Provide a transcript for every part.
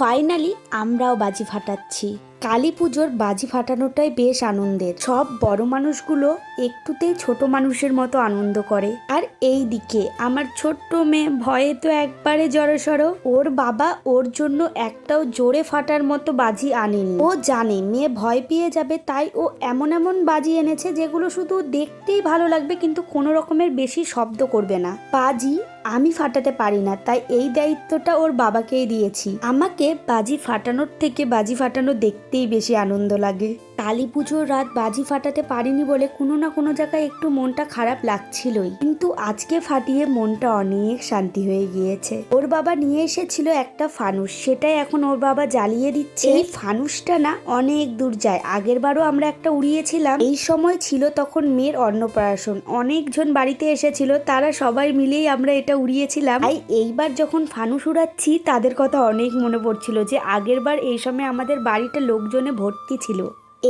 Finally আমরাও বাজি ফাটাচ্ছি। কালী পুজোর বাজি ফাটানোটাই বেশ আনন্দের। সব বড় মানুষগুলো একটুতেই ছোট মানুষের মতো আনন্দ করে। আর এই দিকে আমার ছোট্ট মেয়ে ভয়ে তো একবারে জড়সড়। ওর বাবা ওর জন্য একটাও জোরে ফাটার মতো বাজি আনেনি। ও জানে, মেয়ে ভয় পেয়ে যাবে, তাই ও এমন এমন বাজি এনেছে যেগুলো শুধু দেখতেই ভালো লাগবে, কিন্তু কোনো রকমের বেশি শব্দ করবে না। বাজি আমি ফাটাতে পারি না, তাই এই দায়িত্বটা ওর বাবাকেই দিয়েছি। আমাকে বাজি ফাটানোর থেকে বাজি ফাটানো দেখতেই বেশি আনন্দ লাগে। কালী পুজোর রাত বাজি ফাটাতে পারিনি বলে কোনো না কোনো জায়গায় একটু মনটা খারাপ লাগছিলই। কিন্তু আজকে ফাটিয়ে মনটা অনেক শান্তি হয়ে গিয়েছে। ওর বাবা নিয়ে এসেছিল একটা ফানুস, সেটাই এখন ওর বাবা জ্বালিয়ে দিচ্ছে। এই ফানুসটা না অনেক দূর যায়। আগের বারও আমরা একটা উড়িয়েছিলাম। এই সময় ছিল তখন মেয়ের অন্নপ্রাশন। অনেকজন বাড়িতে এসেছিল, তারা সবাই মিলেই আমরা এটা উড়িয়েছিলাম। তাই এইবার যখন ফানুস উড়াচ্ছি তাদের কথা অনেক মনে পড়ছিল যে আগের বার এই সময় আমাদের বাড়িটা লোকজনে ভর্তি ছিল।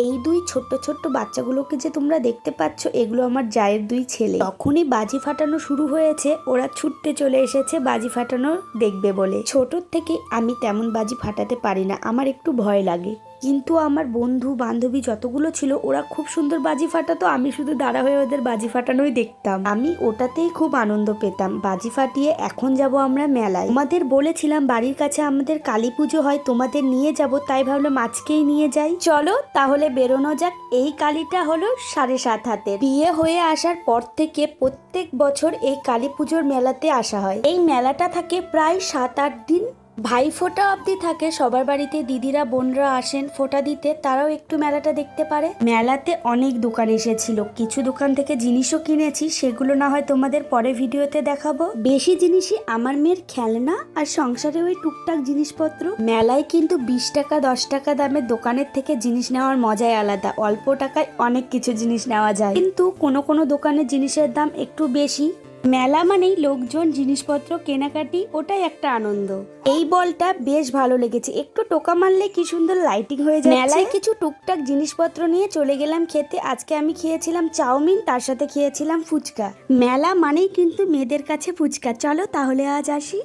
এই দুই ছোট্ট ছোট্ট বাচ্চাগুলোকে যে তোমরা দেখতে পাচ্ছ, এগুলো আমার জায়ের দুই ছেলে। তখনই বাজি ফাটানো শুরু হয়েছে। ওরা ছুটতে চলে এসেছে বাজি ফাটানো দেখবে বলে। ছোটোর থেকে আমি তেমন বাজি ফাটাতে পারি না। আমার একটু ভয় লাগে। কিন্তু আমার বন্ধু, বান্ধবী যতগুলো ছিল, ওরা খুব সুন্দর বাজি ফাটাতো। আমি শুধু দাঁড়া হয়ে ওদের বাজি ফাটানোই দেখতাম। আমি ওটাতেই খুব আনন্দ পেতাম। বাজি ফাটিয়ে এখন যাব আমরা মেলায়। তোমাদের বলেছিলাম বাড়ির কাছে আমাদের কালী পুজো হয়, তোমাদের নিয়ে যাব, তাই ভাবলাম আজকেই নিয়ে যাই। চলো, তাহলে বেরোনো যাক। এই কালীটা হলো সাড়ে সাত হাতের। বিয়ে হয়ে আসার পর থেকে প্রত্যেক বছর এই কালী পুজোর মেলাতে আসা হয়। এই মেলাটা থাকে প্রায় সাত আট দিন ভাই ফোটা অবধি থাকে সবার বাড়িতে দিদিরা বোনরা আসেন ফোটা দিতে তারাও একটু মেলাটা দেখতে পারে। মেলাতে অনেক দোকান এসেছিল কিছু দোকান থেকে জিনিসও কিনেছি সেগুলো না হয় তোমাদের পরে ভিডিওতে দেখাবো। বেশি জিনিসই আমার মেয়ের খেলনা আর সংসারে ওই টুকটাক জিনিসপত্র। মেলায় কিন্তু বিশ টাকা দশ টাকা দামের দোকানের থেকে জিনিস নেওয়ার মজাই আলাদা অল্প টাকায় অনেক কিছু জিনিস নেওয়া যায়। কিন্তু কোনো কোনো দোকানের জিনিসের দাম একটু বেশি। মেলা মানেই লোকজন জিনিসপত্র কেনাকাটি ওটাই একটা আনন্দ। এই বলটা বেশ ভালো লেগেছে। একটু টোকা মারলে কি সুন্দর লাইটিং হয়ে যায় মেলায় কিছু টুকটাক জিনিসপত্র নিয়ে চলে গেলাম খেতে। আজকে আমি খেয়েছিলাম চাউমিন তার সাথে খেয়েছিলাম ফুচকা। মেলা মানেই কিন্তু মেয়েদের কাছে ফুচকা। চলো তাহলে আজ আসি।